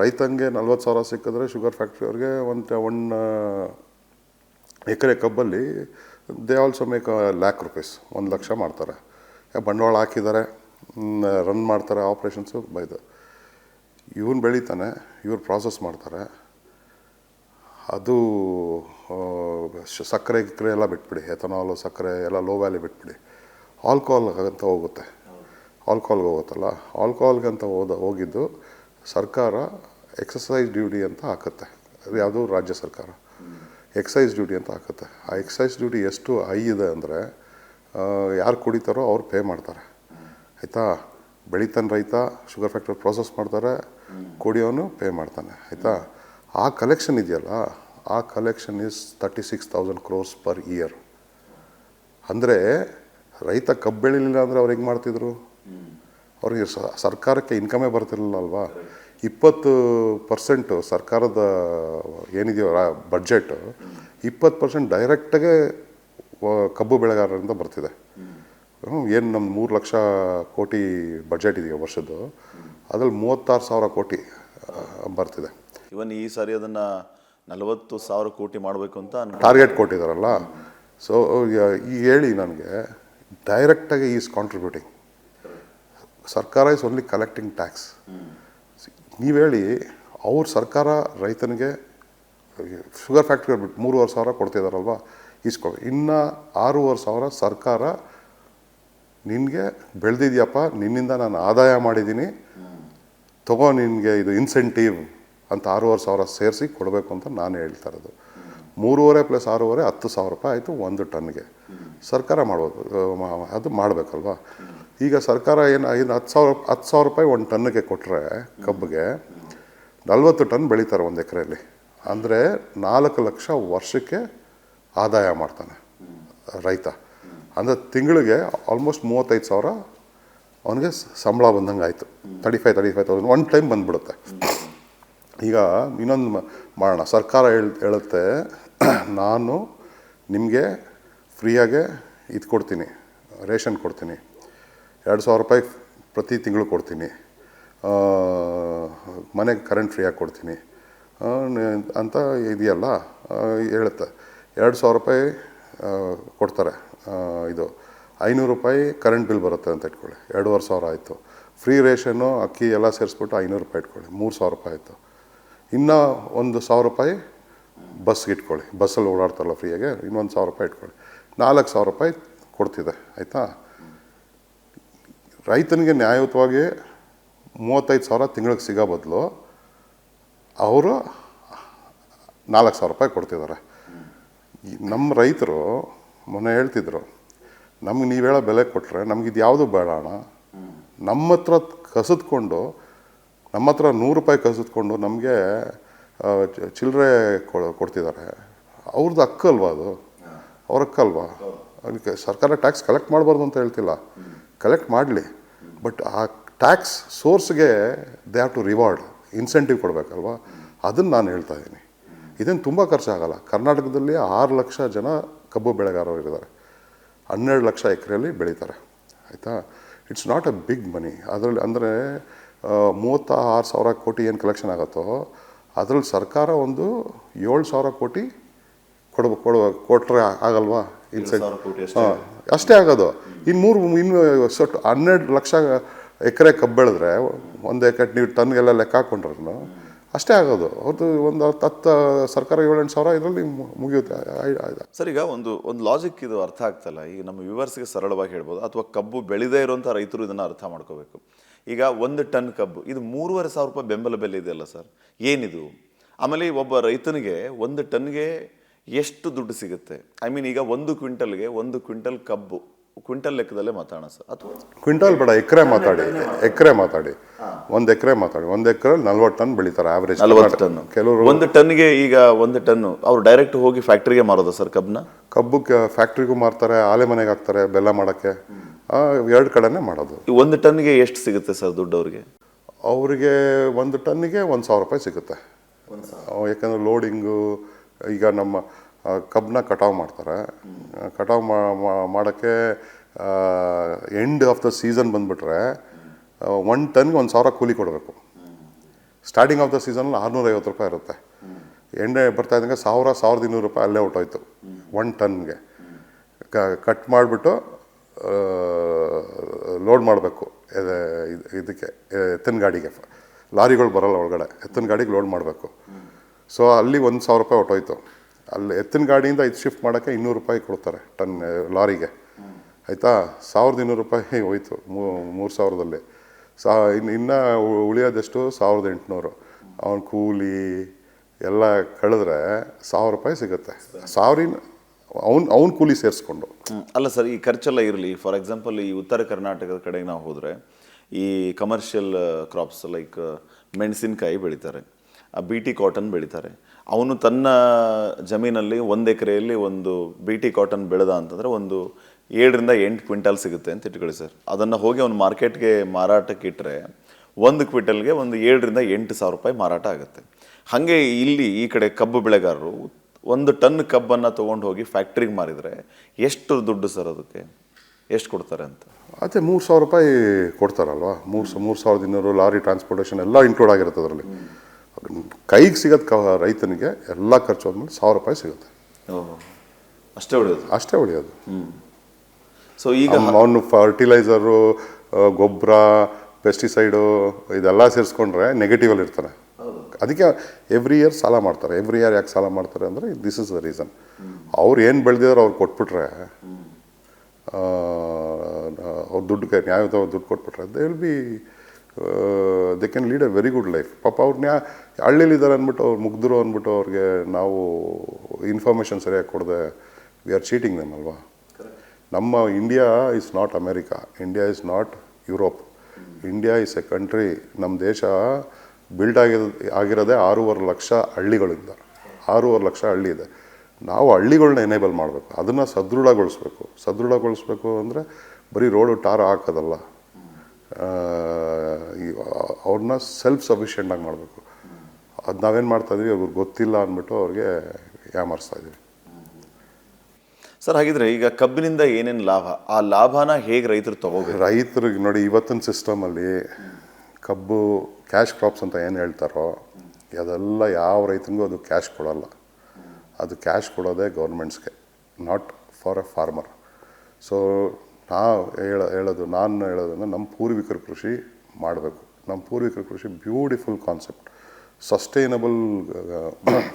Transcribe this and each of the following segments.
ರೈತಂಗೆ ನಲ್ವತ್ತು ಸಾವಿರ ಸಿಕ್ಕಿದ್ರೆ ಶುಗರ್ ಫ್ಯಾಕ್ಟ್ರಿಯವ್ರಿಗೆ ಒಂದು one acre ಕಬ್ಬಲ್ಲಿ they also make lakh rupees ಒಂದು ಲಕ್ಷ ಮಾಡ್ತಾರೆ. ಬಂಡವಾಳ ಹಾಕಿದ್ದಾರೆ ರನ್ ಮಾಡ್ತಾರೆ ಆಪ್ರೇಷನ್ಸು ಬೈದು. ಇವನು ಬೆಳೀತಾನೆ ಇವ್ರು ಪ್ರಾಸೆಸ್ ಮಾಡ್ತಾರೆ. ಅದು ಸಕ್ಕರೆ ಗಿಕ್ಕರೆ ಎಲ್ಲ ಬಿಟ್ಬಿಡಿ ಎಥನಾಲು ಸಕ್ಕರೆ ಎಲ್ಲ ಲೋ ವ್ಯಾಲಿ ಬಿಟ್ಬಿಡಿ. ಆಲ್ಕೋಹಾಲ್ ಅಂತ ಹೋಗುತ್ತೆ. ಆಲ್ಕೋಹಾಲ್ಗೆ ಹೋಗುತ್ತಲ್ಲ ಆಲ್ಕೋಹಾಲ್ಗೆ ಅಂತ ಹೋದ ಹೋಗಿದ್ದು ಸರ್ಕಾರ ಎಕ್ಸಸೈಸ್ ಡ್ಯೂಟಿ ಅಂತ ಹಾಕುತ್ತೆ. ಅದು ಯಾವುದು ರಾಜ್ಯ ಸರ್ಕಾರ. ಎಕ್ಸೈಸ್ ಡ್ಯೂಟಿ ಅಂತ ಹಾಕುತ್ತೆ. ಆ ಎಕ್ಸೈಸ್ ಡ್ಯೂಟಿ ಎಷ್ಟು ಹೈ ಇದೆ ಅಂದರೆ ಯಾರು ಕುಡಿತಾರೋ ಅವ್ರು ಪೇ ಮಾಡ್ತಾರೆ. ಆಯಿತಾ? ಬೆಳಿತಾನೆ ರೈತ ಶುಗರ್ ಫ್ಯಾಕ್ಟ್ರಿ ಪ್ರಾಸೆಸ್ ಮಾಡ್ತಾರೆ, ಕುಡಿಯೋನು ಪೇ ಮಾಡ್ತಾನೆ. ಆಯಿತಾ? ಆ ಕಲೆಕ್ಷನ್ ಇದೆಯಲ್ಲ, ಆ collection is thirty six thousand crores per year ಅಂದರೆ ರೈತ ಕಬ್ಬು ಬೆಳಿಲಿಲ್ಲ ಅಂದರೆ ಅವ್ರು ಹೆಂಗೆ ಮಾಡ್ತಿದ್ರು? ಅವ್ರಿಗೆ ಸರ್ಕಾರಕ್ಕೆ ಇನ್ಕಮೇ ಬರ್ತಿರಲಿಲ್ಲ ಅಲ್ವಾ ಇಪ್ಪತ್ತು ಪರ್ಸೆಂಟು ಸರ್ಕಾರದ ಏನಿದೆಯೋ ಬಡ್ಜೆಟ್ ಇಪ್ಪತ್ತು ಪರ್ಸೆಂಟ್ ಡೈರೆಕ್ಟಾಗೆ ಕಬ್ಬು ಬೆಳೆಗಾರರಿಂದ ಬರ್ತಿದೆ. ಏನು ನಮ್ಮ ಮೂರು ಲಕ್ಷ ಕೋಟಿ ಬಜೆಟ್ ಇದೆಯೋ ವರ್ಷದ್ದು ಅದ್ರಲ್ಲಿ ಮೂವತ್ತಾರು ಸಾವಿರ ಕೋಟಿ ಬರ್ತಿದೆ. ಇವನ್ ಈ ಸಾರಿ ಅದನ್ನ ನಲವತ್ತು ಸಾವಿರ ಕೋಟಿ ಮಾಡಬೇಕು ಅಂತ ಟಾರ್ಗೆಟ್ ಕೊಟ್ಟಿದ್ದಾರಲ್ಲ ಸೊ ಈ ಹೇಳಿ ನನಗೆ ಡೈರೆಕ್ಟಾಗಿ ಈಸ್ ಕಾಂಟ್ರಿಬ್ಯೂಟಿಂಗ್ ಸರ್ಕಾರ ಇಸ್ ಓನ್ಲಿ ಕಲೆಕ್ಟಿಂಗ್ ಟ್ಯಾಕ್ಸ್ ನೀವು ಹೇಳಿ, ಅವ್ರ ಸರ್ಕಾರ ರೈತನಿಗೆ ಶುಗರ್ ಫ್ಯಾಕ್ಟ್ರಿ ಬಿಟ್ಟು ಮೂರುವರೆ ಸಾವಿರ ಕೊಡ್ತಿದಾರಲ್ವ? ಇಸ್ಕೊ ಇನ್ನು ಆರೂವರೆ ಸಾವಿರ ಸರ್ಕಾರ ನಿನಗೆ ಬೆಳೆದಿದ್ಯಪ್ಪ, ನಿನ್ನಿಂದ ನಾನು ಆದಾಯ ಮಾಡಿದ್ದೀನಿ ತಗೋ ನಿನಗೆ ಇದು ಇನ್ಸೆಂಟಿವ್ ಅಂತ ಆರೂವರೆ ಸಾವಿರ ಸೇರಿಸಿ ಕೊಡಬೇಕು ಅಂತ ನಾನು ಹೇಳ್ತಾ ಇರೋದು. ಮೂರುವರೆ ಪ್ಲಸ್ ಆರೂವರೆ ಹತ್ತು ಸಾವಿರ ರೂಪಾಯಿ ಆಯಿತು ಒಂದು ಟನ್ಗೆ. ಸರ್ಕಾರ ಮಾಡ್ಬೋದು, ಅದು ಮಾಡಬೇಕಲ್ವಾ? ಈಗ ಸರ್ಕಾರ ಏನು ಐದು ಹತ್ತು ಸಾವಿರ ಹತ್ತು ಸಾವಿರ ರೂಪಾಯಿ ಒಂದು ಟನ್ನಿಗೆ ಕೊಟ್ಟರೆ ಕಬ್ಬಿಗೆ ನಲ್ವತ್ತು ಟನ್ ಬೆಳೀತಾರೆ ಒಂದು ಎಕರೆಯಲ್ಲಿ. ಅಂದರೆ ನಾಲ್ಕು ಲಕ್ಷ ವರ್ಷಕ್ಕೆ ಆದಾಯ ಮಾಡ್ತಾನೆ ರೈತ. ಅಂದರೆ ತಿಂಗಳಿಗೆ ಆಲ್ಮೋಸ್ಟ್ ಮೂವತ್ತೈದು ಸಾವಿರ ಅವನಿಗೆ ಸಂಬಳ ಬಂದಂಗೆ ಆಯಿತು. Thirty five thirty five thousand one time ಬಂದ್ಬಿಡುತ್ತೆ. ಈಗ ಇನ್ನೊಂದು ಮಾಡೋಣ. ಸರ್ಕಾರ ಹೇಳ್, ಹೇಳುತ್ತೆ, ನಾನು ನಿಮಗೆ ಫ್ರೀಯಾಗೆ ಇದು ಕೊಡ್ತೀನಿ, ರೇಷನ್ ಕೊಡ್ತೀನಿ. ಎರಡು ಸಾವಿರ ರೂಪಾಯಿ ಪ್ರತಿ ತಿಂಗಳು ಕೊಡ್ತೀನಿ. ಮನೆಗೆ ಕರೆಂಟ್ ಫ್ರೀಯಾಗಿ ಕೊಡ್ತೀನಿ. ಅಂತ ಇದೆಯಲ್ಲ ಹೇಳುತ್ತೆ. ಎರಡು ಸಾವಿರ ರೂಪಾಯಿ ಕೊಡ್ತಾರೆ. ಇದು. ಐನೂರು ರೂಪಾಯಿ ಕರೆಂಟ್ ಬಿಲ್ ಬರುತ್ತೆ ಅಂತ ಇಟ್ಕೊಳ್ಳಿ. ಎರಡೂವರೆ ಸಾವಿರ ಆಯಿತು. ಫ್ರೀ ರೇಷನ್ನು ಅಕ್ಕಿ ಎಲ್ಲ ಸೇರಿಸ್ಬಿಟ್ಟು ಐನೂರು ರೂಪಾಯಿ ಇಟ್ಕೊಳ್ಳಿ. ಮೂರು ಸಾವಿರ ರೂಪಾಯಿ ಆಯಿತು. ಇನ್ನೂ ಒಂದು ಸಾವಿರ ರೂಪಾಯಿ ಬಸ್ಗೆ ಇಟ್ಕೊಳ್ಳಿ. ಬಸ್ಸಲ್ಲಿ ಓಡಾಡ್ತಾರಲ್ಲ ಫ್ರೀಯಾಗೆ ಇನ್ನೊಂದು ಸಾವಿರ ರೂಪಾಯಿ ಇಟ್ಕೊಳ್ಳಿ. ನಾಲ್ಕು ಸಾವಿರ ರೂಪಾಯಿ ಕೊಡ್ತಿದೆ. ಆಯಿತಾ? ರೈತನಿಗೆ ನ್ಯಾಯಯುತವಾಗಿ ಮೂವತ್ತೈದು ಸಾವಿರ ತಿಂಗಳಿಗೆ ಸಿಗೋ ಬದಲು ಅವರು ನಾಲ್ಕು ಸಾವಿರ ರೂಪಾಯಿ ಕೊಡ್ತಿದ್ದಾರೆ. ನಮ್ಮ ರೈತರು ಮೊನ್ನೆ ಹೇಳ್ತಿದ್ರು ನಮ್ಗೆ ನೀವು ಹೇಳೋ ಬೆಲೆ ಕೊಟ್ಟರೆ ನಮ್ಗೆ ಇದು ಯಾವುದು ಬೇಡ ಅಣ್ಣ. ನಮ್ಮ ಹತ್ರ ಕಸಿದ್ಕೊಂಡು ನಮ್ಮ ಹತ್ರ ನೂರು ರೂಪಾಯಿ ಕಸಿದ್ಕೊಂಡು ನಮಗೆ ಚಿಲ್ಲರೆ ಕೊಡ್ತಿದ್ದಾರೆ. ಅವ್ರದ್ದು ಹಕ್ಕಲ್ವಾ ಅದು? ಅವ್ರ ಹಕ್ಕಲ್ವಾ ಅದಕ್ಕೆ ಸರ್ಕಾರ ಟ್ಯಾಕ್ಸ್ ಕಲೆಕ್ಟ್ ಮಾಡಬಾರ್ದು ಅಂತ ಹೇಳ್ತಿಲ್ಲ. ಕಲೆಕ್ಟ್ ಮಾಡಲಿ. ಬಟ್ ಆ tax ಸೋರ್ಸ್ಗೆ they have to reward incentive ಕೊಡಬೇಕಲ್ವ? ಅದನ್ನು ನಾನು ಹೇಳ್ತಾ ಇದ್ದೀನಿ. ಇದೇನು ತುಂಬ ಖರ್ಚಾಗಲ್ಲ. ಕರ್ನಾಟಕದಲ್ಲಿ ಆರು ಲಕ್ಷ ಜನ ಕಬ್ಬು ಬೆಳೆಗಾರರು ಇದ್ದಾರೆ. ಹನ್ನೆರಡು ಲಕ್ಷ ಎಕರೆಯಲ್ಲಿ ಬೆಳೀತಾರೆ. ಆಯಿತಾ? It's not a big money ಅದರಲ್ಲಿ ಅಂದರೆ ಮೂವತ್ತ ಆರು ಸಾವಿರ ಕೋಟಿ ಏನು ಕಲೆಕ್ಷನ್ ಆಗುತ್ತೋ, ಅದರಲ್ಲಿ ಸರ್ಕಾರ ಒಂದು ಏಳು ಸಾವಿರ ಕೋಟಿ ಕೊಡ್ಬೇಕು ಕೊಡುವ ಕೊಟ್ಟರೆ ಆಗಲ್ವಾ? ಹಾಂ ಅಷ್ಟೇ ಆಗೋದು. ಇನ್ನು ಮೂರು ಇನ್ನು ಸೊಟ್ಟು ಹನ್ನೆರಡು ಲಕ್ಷ ಎಕರೆ ಕಬ್ಬು ಬೆಳೆದ್ರೆ ಒಂದು ಎಕರೆ ನೀವು ಟನ್ಗೆಲ್ಲ ಲೆಕ್ಕ ಹಾಕೊಂಡ್ರು ಅಷ್ಟೇ ಆಗೋದು. ಅವ್ರದ್ದು ಒಂದು ಹತ್ತು ಹತ್ತು ಸರ್ಕಾರ ಏಳೆಂಟು ಸಾವಿರ ಇದರಲ್ಲಿ ಮುಗಿಯುತ್ತೆ. ಸರ್ ಈಗ ಒಂದು ಒಂದು ಲಾಜಿಕ್ ಇದು ಅರ್ಥ ಆಗ್ತಲ್ಲ. ಈಗ ನಮ್ಮ ವ್ಯೂವರ್ಸ್ಗೆ ಸರಳವಾಗಿ ಹೇಳ್ಬೋದು. ಅಥವಾ ಕಬ್ಬು ಬೆಳೆದೇ ಇರುವಂಥ ರೈತರು ಇದನ್ನು ಅರ್ಥ ಮಾಡ್ಕೋಬೇಕು. ಈಗ ಒಂದು ಟನ್ ಕಬ್ಬು ಇದು ಮೂರುವರೆ ಸಾವಿರ ರೂಪಾಯಿ ಬೆಂಬಲ ಬೆಲೆ ಇದೆಯಲ್ಲ ಸರ್? ಏನಿದು? ಆಮೇಲೆ ಒಬ್ಬ ರೈತನಿಗೆ ಒಂದು ಟನ್ಗೆ ಎಷ್ಟು ದುಡ್ಡು ಸಿಗುತ್ತೆ? ಐ ಮೀನ್ ಈಗ ಒಂದು ಕ್ವಿಂಟಲ್ಗೆ ಒಂದು ಕ್ವಿಂಟಲ್ ಕಬ್ಬು ಕ್ವಿಂಟಲ್ ಲೆಕ್ಕದಲ್ಲೇ ಮಾತಾಡೋಣ ಸರ್. ಅಥವಾ ಕ್ವಿಂಟಲ್ ಬೇಡ ಎಕರೆ ಮಾತಾಡಿ ಎಕರೆ ಮಾತಾಡಿ. ಒಂದು ಎಕರೆ ಮಾತಾಡಿ ಒಂದು ಎಕರೆ ನಲ್ವತ್ತು ಟನ್ ಬೆಳಿತಾರೆ ಆವರೇಜ್ ನಲ್ವತ್ತು ಟನ್ ಕೆಲವರು ಒಂದು ಟನ್ಗೆ ಈಗ ಒಂದು ಟನ್ನು ಅವ್ರು ಡೈರೆಕ್ಟ್ ಹೋಗಿ ಫ್ಯಾಕ್ಟ್ರಿಗೆ ಮಾರೋದು ಸರ್ ಕಬ್ಬನ್ನ? ಕಬ್ಬು ಫ್ಯಾಕ್ಟ್ರಿಗೂ ಮಾರ್ತಾರೆ ಆಲೆ ಮನೆಗೆ ಹಾಕ್ತಾರೆ ಬೆಲ್ಲ ಮಾಡೋಕ್ಕೆ. ಎರಡು ಕಡೆನೇ ಮಾಡೋದು. ಒಂದು ಟನ್ಗೆ ಎಷ್ಟು ಸಿಗುತ್ತೆ ಸರ್ ದುಡ್ಡು ಅವ್ರಿಗೆ? ಅವರಿಗೆ ಒಂದು ಟನ್ನಿಗೆ ಒಂದು ಸಾವಿರ ರೂಪಾಯಿ ಸಿಗುತ್ತೆ. ಯಾಕಂದ್ರೆ ಲೋಡಿಂಗು ಈಗ ನಮ್ಮ ಕಬ್ಬನ್ನ ಕಟಾವು ಮಾಡ್ತಾರೆ. ಕಟಾವು ಮಾಡೋಕ್ಕೆ ಎಂಡ್ ಆಫ್ ದ ಸೀಸನ್ ಬಂದುಬಿಟ್ರೆ ಒನ್ ಟನ್ಗೆ ಒಂದು ಸಾವಿರ ಕೂಲಿ ಕೊಡಬೇಕು. ಸ್ಟಾರ್ಟಿಂಗ್ ಆಫ್ ದ ಸೀಸನಲ್ಲಿ ಆರುನೂರೈವತ್ತು ರೂಪಾಯಿ ಇರುತ್ತೆ. ಎಣ್ಣೆ ಬರ್ತಾ ಇದ್ದಂಗೆ ಸಾವಿರ, ಸಾವಿರದ ಇನ್ನೂರು ರೂಪಾಯಿ ಅಲ್ಲೇ ಹೊಟ್ಟೋಯ್ತು ಒನ್ ಟನ್ಗೆ ಕಟ್ ಮಾಡಿಬಿಟ್ಟು ಲೋಡ್ ಮಾಡಬೇಕು ಇದಕ್ಕೆ, ಎತ್ತಿನ ಗಾಡಿಗೆ. ಲಾರಿಗಳು ಬರೋಲ್ಲ ಒಳಗಡೆ, ಎತ್ತಿನ ಗಾಡಿಗೆ ಲೋಡ್ ಮಾಡಬೇಕು. ಸೊ ಅಲ್ಲಿ ಒಂದು ಸಾವಿರ ರೂಪಾಯಿ ಹೊಟ್ಟೋಯ್ತು ಅಲ್ಲಿ ಎತ್ತಿನ ಗಾಡಿಯಿಂದ ಐದು ಶಿಫ್ಟ್ ಮಾಡೋಕ್ಕೆ ಇನ್ನೂರು ರೂಪಾಯಿ ಕೊಡ್ತಾರೆ ಟನ್ ಲಾರಿಗೆ. ಆಯಿತಾ? ಸಾವಿರದ ಇನ್ನೂರು ರೂಪಾಯಿ ಹೋಯ್ತು ಮೂರು ಸಾವಿರದಲ್ಲಿ. ಸಾ ಇನ್ನು ಇನ್ನೂ ಉಳಿಯೋದೆಷ್ಟು? ಸಾವಿರದ ಎಂಟುನೂರು. ಅವನ ಕೂಲಿ ಎಲ್ಲ ಕಳೆದ್ರೆ ಸಾವಿರ ರೂಪಾಯಿ ಸಿಗುತ್ತೆ. ಸಾವಿರ ಅವ್ನು, ಅವ್ನ ಕೂಲಿ ಸೇರಿಸ್ಕೊಂಡು. ಅಲ್ಲ ಸರ್, ಈ ಖರ್ಚೆಲ್ಲ ಇರಲಿ. ಫಾರ್ ಎಕ್ಸಾಂಪಲ್ ಈ ಉತ್ತರ ಕರ್ನಾಟಕದ ಕಡೆಗೆ ನಾವು ಹೋದರೆ ಈ ಕಮರ್ಷಿಯಲ್ ಕ್ರಾಪ್ಸ್ ಲೈಕ್ ಮೆಣಸಿನಕಾಯಿ ಬೆಳೀತಾರೆ. ಬಿ ಟಿ ಕಾಟನ್ ಬೆಳೀತಾರೆ. ಅವನು ತನ್ನ ಜಮೀನಲ್ಲಿ ಒಂದು ಎಕರೆಯಲ್ಲಿ ಒಂದು ಬಿ ಟಿ ಕಾಟನ್ ಬೆಳೆದ ಅಂತಂದರೆ ಒಂದು ಏಳರಿಂದ ಎಂಟು ಕ್ವಿಂಟಲ್ ಸಿಗುತ್ತೆ ಅಂತ ಇಟ್ಕೊಳ್ಳಿ ಸರ್. ಅದನ್ನು ಹೋಗಿ ಅವ್ನು ಮಾರ್ಕೆಟ್ಗೆ ಮಾರಾಟಕ್ಕೆ ಇಟ್ಟರೆ ಒಂದು ಕ್ವಿಂಟಲ್ಗೆ ಒಂದು ಏಳರಿಂದ ಎಂಟು ಸಾವಿರ ರೂಪಾಯಿ ಮಾರಾಟ ಆಗುತ್ತೆ. ಹಾಗೆ ಇಲ್ಲಿ ಈ ಕಡೆ ಕಬ್ಬು ಬೆಳೆಗಾರರು ಒಂದು ಟನ್ ಕಬ್ಬನ್ನು ತೊಗೊಂಡು ಹೋಗಿ ಫ್ಯಾಕ್ಟ್ರಿಗೆ ಮಾರಿದರೆ ಎಷ್ಟು ದುಡ್ಡು ಸರ್ ಅದಕ್ಕೆ? ಎಷ್ಟು ಕೊಡ್ತಾರೆ ಅಂತ? ಅದೇ ಮೂರು ಸಾವಿರ ರೂಪಾಯಿ ಕೊಡ್ತಾರಲ್ವಾ? ಮೂರು ಮೂರು ಸಾವಿರದ ಇನ್ನೂರು ಲಾರಿ ಟ್ರಾನ್ಸ್ಪೋರ್ಟೇಷನ್ ಎಲ್ಲ ಇನ್ಕ್ಲೂಡ್ ಆಗಿರುತ್ತೆ ಅದರಲ್ಲಿ. ಕೈಗೆ ಸಿಗೋದು ಕ ರೈತನಿಗೆ ಎಲ್ಲ ಖರ್ಚು ಆದ್ಮೇಲೆ ಸಾವಿರ ರೂಪಾಯಿ ಸಿಗುತ್ತೆ. ಅಷ್ಟೇ ಹೊಡೆಯೋದು ಅಷ್ಟೇ ಉಳಿಯೋದು. ಸೊ ಈಗ ಅವನು ಫರ್ಟಿಲೈಸರು ಗೊಬ್ಬರ ಪೆಸ್ಟಿಸೈಡು ಇದೆಲ್ಲ ಸೇರಿಸ್ಕೊಂಡ್ರೆ ನೆಗೆಟಿವಲ್ಲಿ ಇರ್ತಾನೆ ಅದಕ್ಕೆ ಎವ್ರಿ ಇಯರ್ ಸಾಲ ಮಾಡ್ತಾರೆ. ಎವ್ರಿ ಇಯರ್ ಯಾಕೆ ಸಾಲ ಮಾಡ್ತಾರೆ ಅಂದರೆ ದಿಸ್ ಇಸ್ ದ ರೀಸನ್ ಅವ್ರು ಏನು ಬೆಳೆದಿದ್ರು ಅವ್ರು ಕೊಟ್ಬಿಟ್ರೆ ಅವ್ರು ದುಡ್ಡು ನ್ಯಾಯಯುತವಾಗಿ ದುಡ್ಡು ಕೊಟ್ಬಿಟ್ರೆ they will be they can lead a very good life ಪಾಪ ಅವ್ರನ್ನ ಹಳ್ಳಿಲಿದ್ದಾರೆ ಅಂದ್ಬಿಟ್ಟು ಅವ್ರು ಮುಗ್ದರು ಅಂದ್ಬಿಟ್ಟು ಅವ್ರಿಗೆ ನಾವು ಇನ್ಫಾರ್ಮೇಷನ್ ಸರಿಯಾಗಿ ಕೊಡದೆ ವಿ ಆರ್ ಚೀಟಿಂಗ್ ದೆಮ್ ಅಲ್ವಾ? ನಮ್ಮ India is not America India is not Europe India is a country ನಮ್ಮ ದೇಶ ಬಿಲ್ಡ್ ಆಗಿರೋ ಆಗಿರೋದೆ ಆರೂವರೆ ಲಕ್ಷ ಹಳ್ಳಿಗಳಿಂದ. ಆರೂವರೆ ಲಕ್ಷ ಹಳ್ಳಿ ಇದೆ. ನಾವು ಹಳ್ಳಿಗಳನ್ನ ಎನೇಬಲ್ ಮಾಡಬೇಕು. ಅದನ್ನು ಸದೃಢಗೊಳಿಸ್ಬೇಕು. ಸದೃಢಗೊಳಿಸ್ಬೇಕು ಅಂದರೆ ಬರೀ ರೋಡು ಟಾರ್ ಹಾಕೋದಲ್ಲ. ಅವ್ರನ್ನ ಸೆಲ್ಫ್ ಸಫಿಷಿಯೆಂಟ್ ಆಗಿ ಮಾಡಬೇಕು. ಅದು ನಾವೇನು ಮಾಡ್ತಾ ಇದೀವಿ ಅವ್ರಿಗೆ ಗೊತ್ತಿಲ್ಲ ಅಂದ್ಬಿಟ್ಟು ಅವ್ರಿಗೆ ಯಾಮಾರಿಸ್ತಾ ಇದೀವಿ. ಸರ್ ಹಾಗಿದ್ರೆ ಈಗ ಕಬ್ಬಿನಿಂದ ಏನೇನು ಲಾಭ? ಆ ಲಾಭನ ಹೇಗೆ ರೈತರು ತಗೋಬೇಕು? ರೈತರಿಗೆ ನೋಡಿ ಇವತ್ತಿನ ಸಿಸ್ಟಮಲ್ಲಿ ಕಬ್ಬು ಕ್ಯಾಶ್ ಕ್ರಾಪ್ಸ್ ಅಂತ ಏನು ಹೇಳ್ತಾರೋ ಅದೆಲ್ಲ ಯಾವ ರೈತನಿಗೂ ಅದು ಕ್ಯಾಶ್ ಕೊಡಲ್ಲ. ಅದು ಕ್ಯಾಶ್ ಕೊಡೋದೇ ಗೌರ್ಮೆಂಟ್ಸ್ಗೆ not for a farmer so ನಾವು ಹೇಳ ಹೇಳೋದು ನಾನು ಹೇಳೋದಂದ್ರೆ ನಮ್ಮ ಪೂರ್ವಿಕರ ಕೃಷಿ ಮಾಡಬೇಕು. ನಮ್ಮ ಪೂರ್ವಿಕರ ಕೃಷಿ ಬ್ಯೂಟಿಫುಲ್ ಕಾನ್ಸೆಪ್ಟ್ ಸಸ್ಟೈನಬಲ್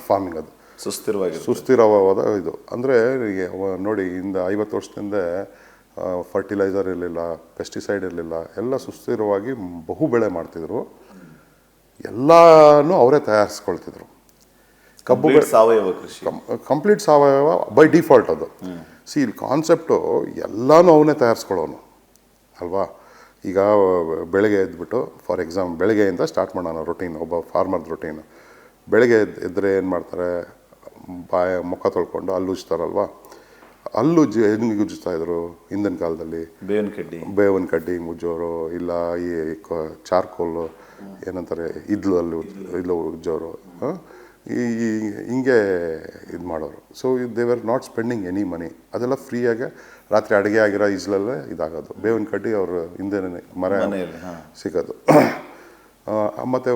ಫಾರ್ಮಿಂಗ್ ಅದು. ಸುಸ್ಥಿರವಾಗಿ ಸುಸ್ಥಿರವಾದ ಇದು. ಅಂದರೆ ನೋಡಿ ಇಂದ ಐವತ್ತು ವರ್ಷದಿಂದ ಫರ್ಟಿಲೈಸರ್ ಇರಲಿಲ್ಲ ಪೆಸ್ಟಿಸೈಡ್ ಇರಲಿಲ್ಲ ಎಲ್ಲ ಸುಸ್ಥಿರವಾಗಿ ಬಹು ಬೆಳೆ ಮಾಡ್ತಿದ್ರು. ಎಲ್ಲನೂ ಅವರೇ ತಯಾರಿಸ್ಕೊಳ್ತಿದ್ರು. ಕಬ್ಬು ಸಾವಯವ ಕೃಷಿ. ಕಂಪ್ಲೀಟ್ ಸಾವಯವ ಬೈ ಡಿಫಾಲ್ಟ್ ಅದು. ಸಿ ಇಲ್ಲಿ ಕಾನ್ಸೆಪ್ಟು ಎಲ್ಲನೂ ಅವನೇ ತಯಾರಿಸ್ಕೊಳ್ಳೋನು. ಅಲ್ವಾ? ಈಗ ಬೆಳಗ್ಗೆ ಎದ್ಬಿಟ್ಟು ಫಾರ್ ಎಕ್ಸಾಮ್ ಬೆಳಗ್ಗೆಯಿಂದ ಸ್ಟಾರ್ಟ್ ಮಾಡೋಣ ರೊಟೀನ್ ಒಬ್ಬ ಫಾರ್ಮರ್ದು ರೊಟೀನ್ ಬೆಳಗ್ಗೆ ಎದ್ದು ಎದ್ದರೆ ಏನು ಮಾಡ್ತಾರೆ? ಬಾಯ ಮುಖ ತೊಳ್ಕೊಂಡು ಅಲ್ಲಿ ಉಜ್ತಾರಲ್ವಾ? ಅಲ್ಲು ಉಜ್ಜಿ ಹೆಂಗೆ ಉಜ್ಜಿಸ್ತಾ ಇದ್ರು ಹಿಂದಿನ ಕಾಲದಲ್ಲಿ? ಬೇವಿನ ಕಡ್ಡಿ. ಬೇವಿನ ಕಡ್ಡಿ ಉಜ್ಜೋರು ಇಲ್ಲ ಈ ಚಾರ್ಕೋಲು ಏನಂತಾರೆ ಇದ್ಲು ಅಲ್ಲಿ ಉಜ್- ಇದ್ಲು ಉಜ್ಜೋರು ಆ? ಈ ಹಿಂಗೆ ಇದು ಮಾಡೋರು. So they were not spending any money ಅದೆಲ್ಲ ಫ್ರೀಯಾಗೆ ರಾತ್ರಿ ಅಡುಗೆ ಆಗಿರೋ ಇಸ್ಲಲ್ಲೇ ಇದಾಗೋದು. ಬೇವಿನ ಕಡ್ಡಿ ಅವರು ಹಿಂದೆ ಮರ. ಸಿಗೋದು. ಮತ್ತು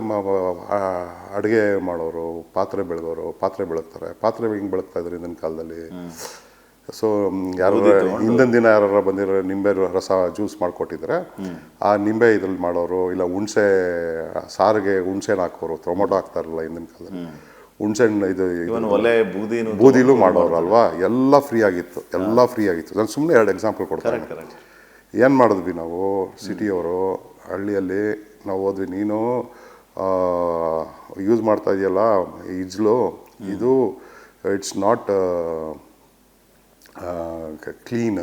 ಅಡುಗೆ ಮಾಡೋರು ಪಾತ್ರೆ ಬೆಳಗೋರು ಪಾತ್ರೆ ಬೆಳಗ್ತಾರೆ. ಪಾತ್ರೆ ಹಿಂಗೆ ಬೆಳಗ್ತಾ ಇದ್ರು ಹಿಂದಿನ ಕಾಲದಲ್ಲಿ? ಸೊ ಯಾರು ಹಿಂದಿನ ದಿನ ಯಾರು ಬಂದಿರೋ ನಿಂಬೆ ರಸ ಜ್ಯೂಸ್ ಮಾಡಿಕೊಟ್ಟಿದ್ರೆ ಆ ನಿಂಬೆ ಇದ್ರಲ್ಲಿ ಮಾಡೋರು ಇಲ್ಲ ಹುಣಸೆ ಸಾರಿಗೆ ಹುಣ್ಸೆನ ಹಾಕೋರು ಟೊಮೊಟೊ ಹಾಕ್ತಾರಲ್ಲ ಹಿಂದಿನ ಕಾಲದಲ್ಲಿ. ಹುಣಸೆ ಹಣ್ಣು ಇದು ಒಲೆ ಬೂದಿನು ಬೂದಿಲೂ ಮಾಡೋರು ಅಲ್ವಾ ಎಲ್ಲ ಫ್ರೀ ಆಗಿತ್ತು ಎಲ್ಲ ಫ್ರೀ ಆಗಿತ್ತು. ನಾನು ಸುಮ್ಮನೆ ಎರಡು ಎಕ್ಸಾಂಪಲ್ ಕೊಡ್ತಾರೆ ಏನು ಮಾಡಿದ್ವಿ ನಾವು? ಸಿಟಿಯವರು ಹಳ್ಳಿಯಲ್ಲಿ ನಾವು ಹೋದ್ವಿ. ನೀನು ಯೂಸ್ ಮಾಡ್ತಾ ಇದೆಯಲ್ಲ ಇಜ್ಲು ಇದು ಇಟ್ಸ್ ನಾಟ್ ಕ್ಲೀನ್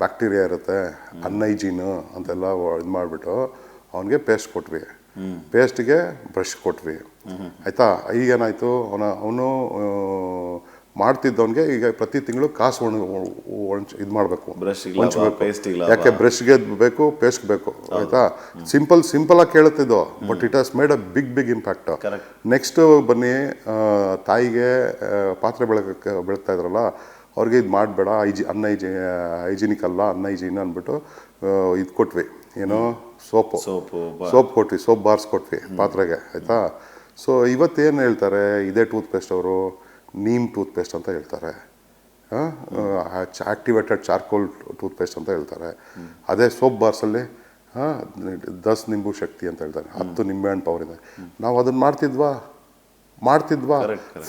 ಬ್ಯಾಕ್ಟೀರಿಯಾ ಇರುತ್ತೆ ಅನ್ಹೈಜೀನು ಅಂತೆಲ್ಲ ಇದು ಮಾಡಿಬಿಟ್ಟು ಅವನಿಗೆ ಪೇಸ್ಟ್ ಕೊಟ್ವಿ. ಪೇಸ್ಟ್ಗೆ ಬ್ರಷ್ ಕೊಟ್ವಿ. ಆಯಿತಾ? ಈಗೇನಾಯಿತು? ಅವನ ಅವನು ಮಾಡ್ತಿದ್ದವನಿಗೆ ಈಗ ಪ್ರತಿ ತಿಂಗಳು ಕಾಸು ಒಣ ಇದು ಮಾಡಬೇಕು. ಯಾಕೆ ಬ್ರಷ್ಗೆ ಬೇಕು ಪೇಸ್ಟ್ ಬೇಕು. ಆಯಿತಾ? ಸಿಂಪಲ್ ಸಿಂಪಲ್ ಆಗಿ ಕೇಳುತ್ತಿದ್ದು but it has made a big big impact. Next ಬನ್ನಿ ತಾಯಿಗೆ ಪಾತ್ರೆ ಬೆಳಕ ಬೆಳಗ್ತಾ ಇದ್ರಲ್ಲ ಅವ್ರಿಗೆ ಇದು ಮಾಡಬೇಡ ಐಜಿ ಅನ್ನ ಐಜಿ ಹೈಜಿನಿಕ್ ಅಲ್ಲ ಅನ್ನ ಹೈಜಿನ್ ಅಂದ್ಬಿಟ್ಟು ಇದು ಕೊಟ್ವಿ. ಏನೋ? ಸೋಪು. ಸೋಪು ಸೋಪ್ ಕೊಟ್ವಿ ಸೋಪ್ ಬಾರ್ಸ್ ಕೊಟ್ವಿ ಪಾತ್ರೆಗೆ ಆಯಿತಾ? ಸೊ ಇವತ್ತೇನು ಹೇಳ್ತಾರೆ ಇದೇ ಟೂತ್ ಪೇಸ್ಟ್ ಅವರು ನೀಮ್ ಟೂತ್ ಪೇಸ್ಟ್ ಅಂತ ಹೇಳ್ತಾರೆ. ಆಕ್ಟಿವೇಟೆಡ್ ಚಾರ್ಕೋಲ್ ಟೂತ್ ಪೇಸ್ಟ್ ಅಂತ ಹೇಳ್ತಾರೆ. ಅದೇ ಸೋಪ್ ಬಾರ್ಸಲ್ಲಿ ಹಾಂ ದಸ್ ನಿಂಬು ಶಕ್ತಿ ಅಂತ ಹೇಳ್ತಾರೆ. ಹತ್ತು ನಿಂಬೆಹಣ್ಣು ಪವರ್ ಇದೆ. ನಾವು ಅದನ್ನು ಮಾಡ್ತಿದ್ವಾ? ಮಾಡ್ತಿದ್ವಾ?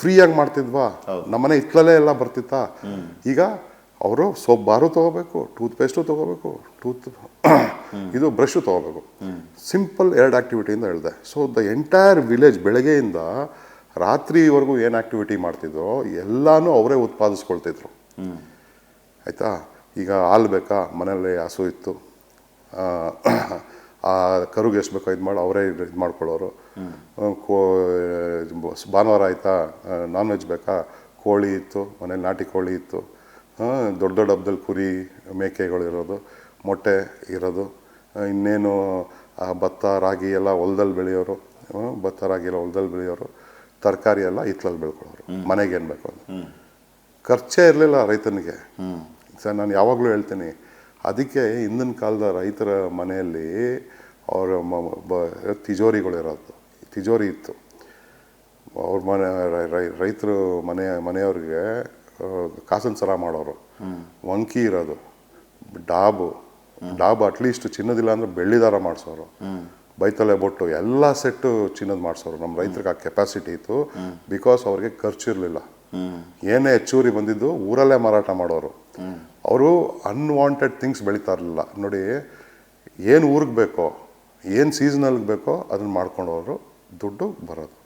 ಫ್ರೀಯಾಗಿ ಮಾಡ್ತಿದ್ವಾ? ನಮ್ಮನೆ ಹಿತ್ತಲಲ್ಲೇ ಎಲ್ಲ ಬರ್ತಿತ್ತಾ? ಈಗ ಅವರು ಸೋಪ್ ಬಾರು ತಗೋಬೇಕು ಟೂತ್ ಪೇಸ್ಟು ತಗೋಬೇಕು ಟೂತ್ ಇದು ಬ್ರಷ್ ತೊಗೋಬೇಕು. ಸಿಂಪಲ್ ಎರಡು ಆ್ಯಕ್ಟಿವಿಟಿಯಿಂದ ಹೇಳಿದೆ. ಸೊ ದ ಎಂಟೈರ್ ವಿಲೇಜ್ ಬೆಳಗ್ಗೆಯಿಂದ ರಾತ್ರಿವರೆಗೂ ಏನು ಆ್ಯಕ್ಟಿವಿಟಿ ಮಾಡ್ತಿದ್ರು ಎಲ್ಲನೂ ಅವರೇ ಉತ್ಪಾದಿಸ್ಕೊಳ್ತಿದ್ರು. ಆಯಿತಾ? ಈಗ ಹಾಲು ಬೇಕಾ? ಮನೇಲಿ ಹಸು ಇತ್ತು. ಆ, ಕರುಗೆ ಎಷ್ಟು ಬೇಕೋ ಇದು ಮಾಡಿ ಅವರೇ ಇದು ಮಾಡ್ಕೊಳ್ಳೋರು ಕೋ ಭಾನುವಾರ ಆಯಿತಾ? ನಾನ್ ವೆಜ್ ಬೇಕಾ? ಕೋಳಿ ಇತ್ತು. ಮನೇಲಿ ನಾಟಿ ಕೋಳಿ ಇತ್ತು. ದೊಡ್ಡ ದೊಡ್ಡ ಹಬ್ಬದಲ್ಲಿ ಕುರಿ ಮೇಕೆಗಳು ಇರೋದು ಮೊಟ್ಟೆ ಇರೋದು. ಇನ್ನೇನು ಆ, ಭತ್ತ ರಾಗಿ ಎಲ್ಲ ಹೊಲ್ದಲ್ಲಿ ಬೆಳೆಯೋರು ಭತ್ತ ರಾಗಿ ಎಲ್ಲ ಹೊಲ್ದಲ್ಲಿ ಬೆಳೆಯೋರು ತರಕಾರಿ ಎಲ್ಲ ಹಿತ್ಲಲ್ಲಿ ಬೆಳ್ಕೊಳೋರು ಮನೆಗೆ ಏನು ಬೇಕು ಖರ್ಚೇ ಇರಲಿಲ್ಲ ರೈತನಿಗೆ. ಸರ್ ನಾನು ಯಾವಾಗಲೂ ಹೇಳ್ತೀನಿ ಅದಕ್ಕೆ ಹಿಂದಿನ ಕಾಲದ ರೈತರ ಮನೆಯಲ್ಲಿ ಅವರ ಬ- ತಿಜೋರಿಗಳಿರೋದು. ತಿಜೋರಿ ಇತ್ತು. ಅವ್ರ ಮನೆ ರೈತರು ಮನೆ ಮನೆಯವ್ರಿಗೆ ಕಾಸಿನ ಸರ ಮಾಡೋರು. ವಂಕಿ ಇರೋದು. ಡಾಬು. ಡಾಬ್ ಅಟ್ಲೀಸ್ಟ್ ಚಿನ್ನದಿಲ್ಲ ಅಂದ್ರೆ ಬೆಳ್ಳಿದಾರ ಮಾಡಿಸೋರು. ಬೈತಲೆ ಬೊಟ್ಟು ಎಲ್ಲ ಸೆಟ್ಟು ಚಿನ್ನದ ಮಾಡಿಸೋರು. ನಮ್ಮ ರೈತರಿಗೆ ಆ ಕೆಪಾಸಿಟಿ ಇತ್ತು. ಬಿಕಾಸ್ ಅವ್ರಿಗೆ ಖರ್ಚು ಇರಲಿಲ್ಲ. ಏನೇ ಹೆಚ್ಚುವರಿ ಬಂದಿದ್ದು ಊರಲ್ಲೇ ಮಾರಾಟ ಮಾಡೋರು. ಅವರು ಅನ್ವಾಂಟೆಡ್ ಥಿಂಗ್ಸ್ ಬೆಳೀತಾ ಇರಲಿಲ್ಲ. ನೋಡಿ, ಏನು ಊರಿಗೆ ಬೇಕೋ, ಏನು ಸೀಸನಲ್ಗೆ ಬೇಕೋ ಅದನ್ನ ಮಾಡ್ಕೊಂಡವರು ದುಡ್ಡು ಬರೋದು.